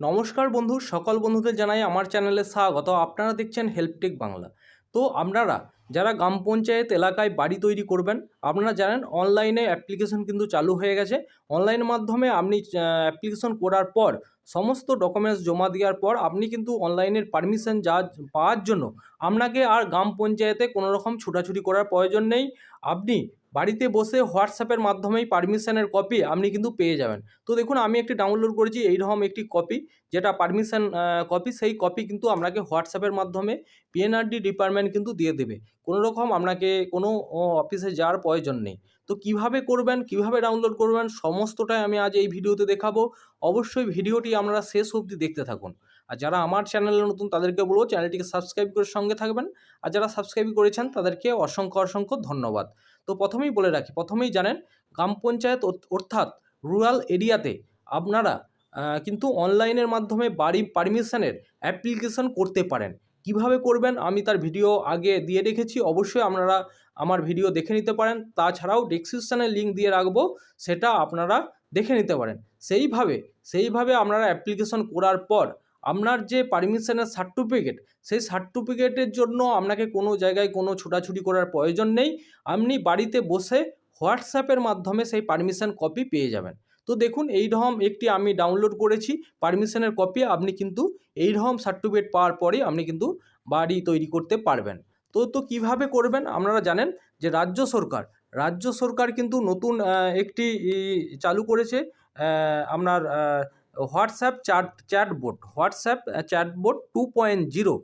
নমস্কার বন্ধু, সকল বন্ধুদের জানাই আমার চ্যানেলে স্বাগত। আপনারা দেখছেন হেল্পটেক বাংলা। তো আপনারা যারা গ্রাম পঞ্চায়েত এলাকায় বাড়ি তৈরি করবেন, আপনারা জানেন অনলাইনে অ্যাপ্লিকেশন কিন্তু চালু হয়ে গেছে। অনলাইন মাধ্যমে আপনি অ্যাপ্লিকেশন করার পর, সমস্ত ডকুমেন্টস জমা দেওয়ার পর, আপনি কিন্তু অনলাইনের পারমিশন যা, পাওয়ার জন্য আপনাকে আর গ্রাম পঞ্চায়েতে কোনো রকম ছুটাছুটি করার প্রয়োজন নেই। আপনি বাড়িতে বসে হোয়াটসঅ্যাপের মাধ্যমেই পারমিশনের কপি আপনি কিন্তু পেয়ে যাবেন। তো দেখুন, আমি একটি ডাউনলোড করেছি, এইরকম একটি কপি যেটা পারমিশন কপি সেই কপি কিন্তু আপনাকে হোয়াটসঅ্যাপের মাধ্যমে পিএনআরডি ডিপার্টমেন্ট কিন্তু দিয়ে দেবে। কোনো রকম আপনাকে কোনো অফিসে যাওয়ার প্রয়োজন নেই। তো কীভাবে করবেন, কীভাবে ডাউনলোড করবেন, সমস্তটাই আমি আজ এই ভিডিওতে দেখাবো। অবশ্যই ভিডিওটি আপনারা শেষ অবধি দেখতে থাকুন। আর যারা আমার চ্যানেলে নতুন, তাদেরকে বলব, চ্যানেলটিকে সাবস্ক্রাইব করে সঙ্গে থাকবেন। আর যারা সাবস্ক্রাইব করেছেন, তাদেরকে অসংখ্য অসংখ্য ধন্যবাদ। তো প্রথমেই বলে রাখি, প্রথমেই জানেন গ্রাম পঞ্চায়েত অর্থাৎ রুরাল এরিয়াতে আপনারা কিন্তু অনলাইনের মাধ্যমে বাড়ি পারমিশনের অ্যাপ্লিকেশন করতে পারেন। কীভাবে করবেন আমি তার ভিডিও আগে দিয়ে রেখেছি, অবশ্যই আপনারা আমার ভিডিও দেখে নিতে পারেন। তাছাড়াও ডেসক্রিপশানে লিঙ্ক দিয়ে রাখব, সেটা আপনারা দেখে নিতে পারেন। সেইভাবে সেইভাবে আপনারা অ্যাপ্লিকেশন করার পর আপনার যে পারমিশনের সার্টিফিকেট সেই সার্টিফিকেটের জন্য আপনাকে কোনো জায়গায় কোনো ছোটাছুটি করার প্রয়োজন নেই। আপনি বাড়িতে বসে হোয়াটসঅ্যাপের মাধ্যমে সেই পারমিশন কপি পেয়ে যাবেন। তো দেখুন, এইরকম একটি আমি ডাউনলোড করেছি পারমিশনের কপি আপনি কিন্তু এইরকম সার্টিফিকেট পাওয়ার পরেই আপনি কিন্তু বাড়ি তৈরি করতে পারবেন। তো তো কীভাবে করবেন? আপনারা জানেন যে রাজ্য সরকার রাজ্য সরকার কিন্তু নতুন একটি চালু করেছে আপনার WhatsApp chat chatbot WhatsApp chatbot two point zero,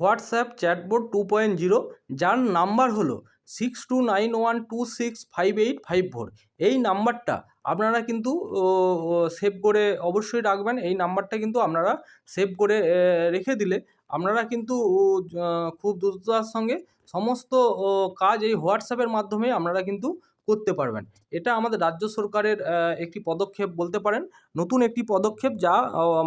WhatsApp chatbot two point zero, যার নাম্বার হলো six two nine one two six five eight five four এই নাম্বারটা আপনারা কিন্তু সেভ করে অবশ্যই রাখবেন। এই নাম্বারটা কিন্তু আপনারা সেভ করে রেখে দিলে আপনারা কিন্তু খুব দ্রুততার সঙ্গে সমস্ত কাজ এই হোয়াটসঅ্যাপের মাধ্যমে আপনারা কিন্তু করতে পারবেন। এটা আমাদের রাজ্য সরকারের একটি পদক্ষেপ বলতে পারেন। নতুন একটি পদক্ষেপ যা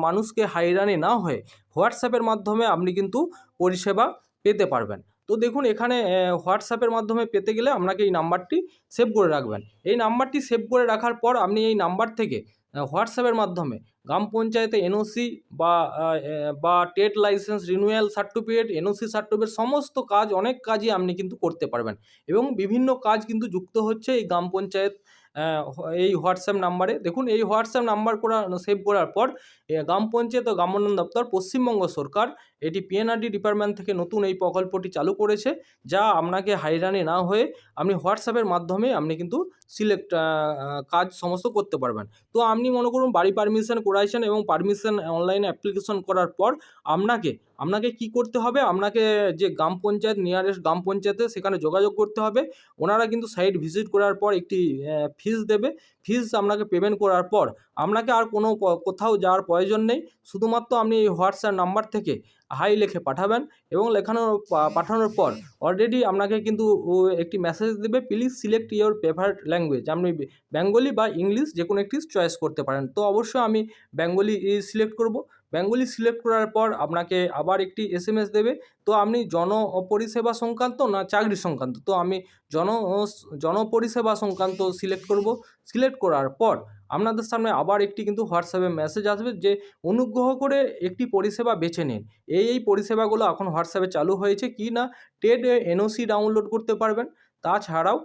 মানুষকে হাইরানি না হয়ে হোয়াটসঅ্যাপের মাধ্যমে আপনি কিন্তু পরিষেবা পেতে পারবেন। তো দেখুন, এখানে হোয়াটসঅ্যাপের মাধ্যমে পেতে গেলে আপনাকে এই নাম্বারটি সেভ করে রাখবেন। এই নাম্বারটি সেভ করে রাখার পর আপনি এই নাম্বার থেকে হোয়াটসঅ্যাপের মাধ্যমে। গ্রাম পঞ্চায়েতে এনওসি বা বা TET license renewal certificate NOC certificate সমস্ত কাজ, অনেক কাজই আপনি কিন্তু করতে পারবেন। এবং বিভিন্ন কাজ কিন্তু যুক্ত হচ্ছে এই গ্রাম পঞ্চায়েত এই হোয়াটসঅ্যাপ নাম্বারে, দেখুন, এই হোয়াটসঅ্যাপ নাম্বার করা, সেভ করার পর গ্রাম পঞ্চায়েত ও গ্রামোন্নয়ন দপ্তর, পশ্চিমবঙ্গ সরকার, এটি পিএনআরডি ডিপার্টমেন্ট থেকে নতুন এই প্রকল্পটি চালু করেছে, যা আপনাকে হাইরানি না হয়ে আপনি হোয়াটসঅ্যাপের মাধ্যমে আপনি কিন্তু সিলেক্ট কাজ সমস্ত করতে পারবেন। তো আপনি মনে করুন, বাড়ি পারমিশন করাইছেন এবং পারমিশন অনলাইনে অ্যাপ্লিকেশন করার পর, আপনাকে আপনাকে কি করতে হবে? আপনাকে যে গ্রাম পঞ্চায়েত নিয়ারেস্ট গ্রাম পঞ্চায়েতে সেখানে যোগাযোগ করতে হবে। ওনারা কিন্তু সাইট ভিজিট করার পর একটি ফিস দেবে। ফিস আপনাকে পেমেন্ট করার পর আপনাকে আর কোনো কোথাও যাওয়ার প্রয়োজন নেই। শুধুমাত্র আপনি এই হোয়াটসঅ্যাপ নাম্বার থেকে হাই লেখে পাঠাবেন এবং লেখানোর পাঠানোর পর অলরেডি আপনাকে কিন্তু একটি মেসেজ দেবে please select your preferred language আপনি বেঙ্গলি বা ইংলিশ যে কোনো একটি চয়েস করতে পারেন। তো অবশ্যই আমি বেঙ্গলি সিলেক্ট করব। বেঙ্গলি সিলেক্ট করার পর আপনাকে আবার একটি এস দেবে। তো আপনি জন পরিষেবা সংক্রান্ত না চাকরি সংক্রান্ত? তো আমি জন জনপরিষেবা সংক্রান্ত সিলেক্ট করব। সিলেক্ট করার পর আপনাদের সামনে আবার একটি কিন্তু হোয়াটসঅ্যাপে মেসেজ আসবে যে, অনুগ্রহ করে একটি পরিষেবা বেছে নিন। এই এই পরিষেবাগুলো এখন হোয়াটসঅ্যাপে চালু হয়েছে কি না? টেড এনওসি ডাউনলোড করতে পারবেন। তাছাড়াও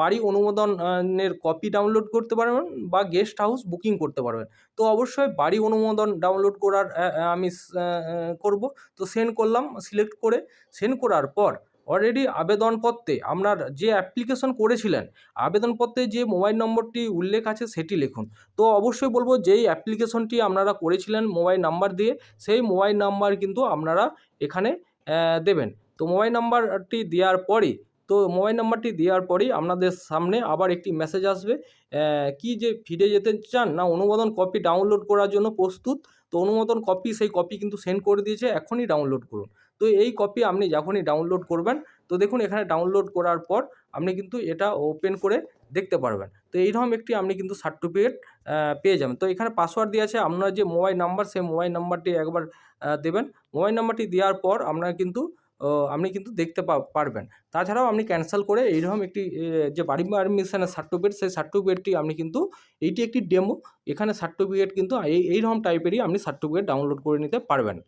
বাড়ি অনুমোদনের কপি ডাউনলোড করতে পারবেন বা গেস্ট হাউস বুকিং করতে পারবেন। তো অবশ্যই বাড়ি অনুমোদন ডাউনলোড করার আমি করব। তো সেন্ড করলাম সিলেক্ট করে সেন্ড করার পর অলরেডি আবেদনপত্রে আপনার যে অ্যাপ্লিকেশন করেছিলেন, আবেদনপত্রে যে মোবাইল নম্বরটি উল্লেখ আছে সেটি লিখুন। তো অবশ্যই বলব যেই অ্যাপ্লিকেশনটি আপনারা করেছিলেন মোবাইল নাম্বার দিয়ে, সেই মোবাইল নাম্বার কিন্তু আপনারা এখানে দেবেন। তো মোবাইল নাম্বারটি দেওয়ার পরে তো মোবাইল নাম্বারটি দেওয়ার পরেই আপনাদের সামনে আবার একটি মেসেজ আসবে কি যে ফিরে যেতে চান না অনুমোদন কপি ডাউনলোড করার জন্য প্রস্তুত। তো অনুমোদন কপি সেই কপি কিন্তু সেন্ড করে দিয়েছে, এখনই ডাউনলোড করুন। তো এই কপি আপনি যখনই ডাউনলোড করবেন, তো দেখুন এখানে ডাউনলোড করার পর আপনি কিন্তু এটা ওপেন করে দেখতে পারবেন। তো এইরকম একটি আপনি কিন্তু সার্টিফিকেট পেয়ে যাবেন। তো এখানে পাসওয়ার্ড দেওয়া আছে, আপনার যে মোবাইল নাম্বার সেই মোবাইল নাম্বারটি একবার দেবেন। মোবাইল নাম্বারটি দেওয়ার পর আপনার কিন্তু আপনি কিন্তু দেখতে পারবেন। তাছাড়াও আপনি ক্যান্সেল করে এইরকম একটি যে বাড়ি পারমিশনের সার্টিফিকেট সেই সার্টিফিকেটটি আপনি কিন্তু, এইটি একটি ডেমো এখানে সার্টিফিকেট কিন্তু, এই, এইরকম টাইপেরই আপনি সার্টিফিকেট ডাউনলোড করে নিতে পারবেন।